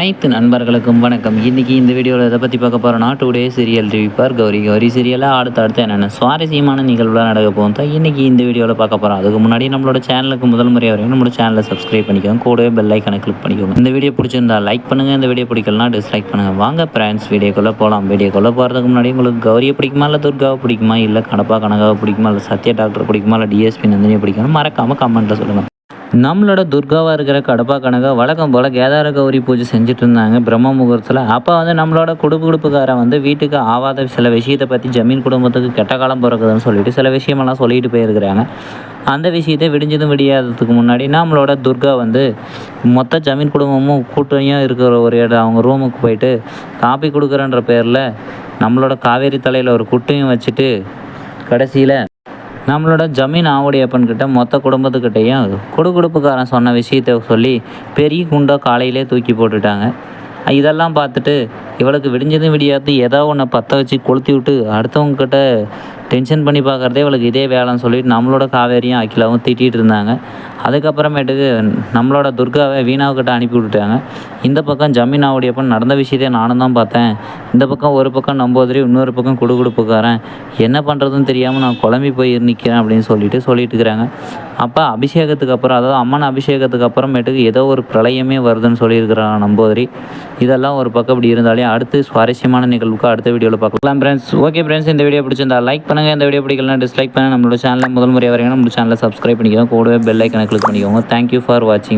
அனைத்து நண்பர்களுக்கும் வணக்கம். இன்றைக்கி இந்த வீடியோவில் எதை பற்றி பார்க்க போகிறோன்னா டூ டே சீரியல் ரிவிப்பார் கௌரி. கௌரி சீரியலில் அடுத்து அடுத்து என்னென்ன சுவாரஸ்யமான நிகழ்வுலாம் நடக்க போகும் தான் இன்றைக்கி இந்த வீடியோவில் பார்க்க போகிறோம் அதுக்கு முன்னாடி நம்மளோட சேனலுக்கு முதல் முறையாக வரைக்கும் நம்மளோட சேனலை சப்ஸ்கிரைப் பண்ணிக்கோங்க. கூடவே பெல் ஐக்கனை கிளிக் பண்ணிக்கோங்க. இந்த வீடியோ பிடிச்சிருந்தா லைக் பண்ணுங்கள் இந்த வீடியோ பிடிக்கலனா டிஸ்லைக் பண்ணுங்கள் வாங்க ஃப்ரெண்ட்ஸ் வீடியோக்குள்ளே போகலாம் வீடியோக்குள்ளே போகிறதுக்கு முன்னாடி உங்களுக்கு கௌரியை பிடிக்குமா இல்லை துர்காவை பிடிக்குமா? இல்லை கணப்பா கனகாவை பிடிக்குமா? இல்லை சத்யா டாக்டர் பிடிக்குமா? இல்லை டிஎஸ்பி நந்தினியை பிடிக்குமா மறக்காமல் கமெண்ட்டில் சொல்லுங்கள் நம்மளோட துர்காவாக இருக்கிற கடப்பா கணக்கை வழக்கம் போல் கேதார கௌரி பூஜை செஞ்சுட்டு இருந்தாங்க பிரம்ம முகூர்த்தத்தில். அப்போ வந்து நம்மளோட குடுப்பு குடுப்புக்காரன் வந்து வீட்டுக்கு ஆவாத சில விஷயத்தை பற்றி ஜமீன் குடும்பத்துக்கு கெட்ட காலம் பிறக்குதுன்னு சொல்லிட்டு சில விஷயமெல்லாம் சொல்லிட்டு போயிருக்கிறாங்க. அந்த விஷயத்தை விடிஞ்சதும் விடியாததுக்கு முன்னாடி நம்மளோட துர்கா வந்து மொத்த ஜமீன் குடும்பமும் கூட்டணியாக இருக்கிற ஒரு இடம் அவங்க ரூமுக்கு போயிட்டு காப்பி கொடுக்குறன்ற பேரில் நம்மளோட காவேரி தலையில் ஒரு குட்டையும் வச்சுட்டு கடைசியில் நம்மளோட ஜமீன் ஆவுடையப்பன் கிட்ட மொத்த குடும்பத்துக்கிட்டேயும் குடுகுடுப்புக்காரன் சொன்ன விஷயத்தை சொல்லி பெரிய குண்டோ காலையிலே தூக்கி போட்டுட்டாங்க. இதெல்லாம் பார்த்துட்டு இவளுக்கு விடிஞ்சதும் விடியாது ஏதோ ஒன்று பற்ற வச்சு கொளுத்தி விட்டு அடுத்தவங்க கிட்ட டென்ஷன் பண்ணி பார்க்குறதே இவளுக்கு இதே வேலைன்னு சொல்லிட்டு நம்மளோட காவேரியும் அகிலாவும் திட்டிகிட்டு இருந்தாங்க. அதுக்கப்புறமேட்டுக்கு நம்மளோட துர்காவை வீணாவுக்கிட்ட அனுப்பி விட்டுட்டாங்க. இந்த பக்கம் ஜமீனாவுடைய ஆவுடையப்பன் நடந்த விஷயத்தை நானும் தான் பார்த்தேன். இந்த பக்கம் ஒரு பக்கம் நம்போதிரி இன்னொரு பக்கம் குடுகுடுப்புக்காரன். என்ன பண்ணுறதுன்னு தெரியாமல் நான் குழம்பி போய் நிற்கிறேன் அப்படின்னு சொல்லிட்டு சொல்லிட்டு இருக்கிறாங்க. அப்போ அபிஷேகத்துக்கு அப்புறம் அதாவது அம்மன் அபிஷேகத்துக்கு அப்புறமேட்டுக்கு ஏதோ ஒரு பிரளயமே வருதுன்னு சொல்லியிருக்கிறாங்க நம்போதிரி. இதெல்லாம் ஒரு பக்கம் இப்படி இருந்தாலே அடுத்து சுவாரஸ்யமான நிகழ்வுக்கு அடுத்த வீடியோவில் பார்க்கலாம். ஃப்ரெண்ட்ஸ் ஓகே ஃப்ரெண்ட்ஸ் இந்த வீடியோ பிடிச்சிருந்தா லைக் பண்ணுங்கள் இந்த வீடியோ பிடிக்கலாம் டிஸ்லைக் பண்ணுங்கள் நம்மளோட சேனலில் முதல் முறையாக வரைக்கும் நம்மளோட சேனலை சப்ஸ்கிரைப் பண்ணிக்கோங்க. கூடவே பெல் ஐக்கனை கிளிக் பண்ணிக்கோங்க. தேங்க்யூ ஃபார் வாட்சிங்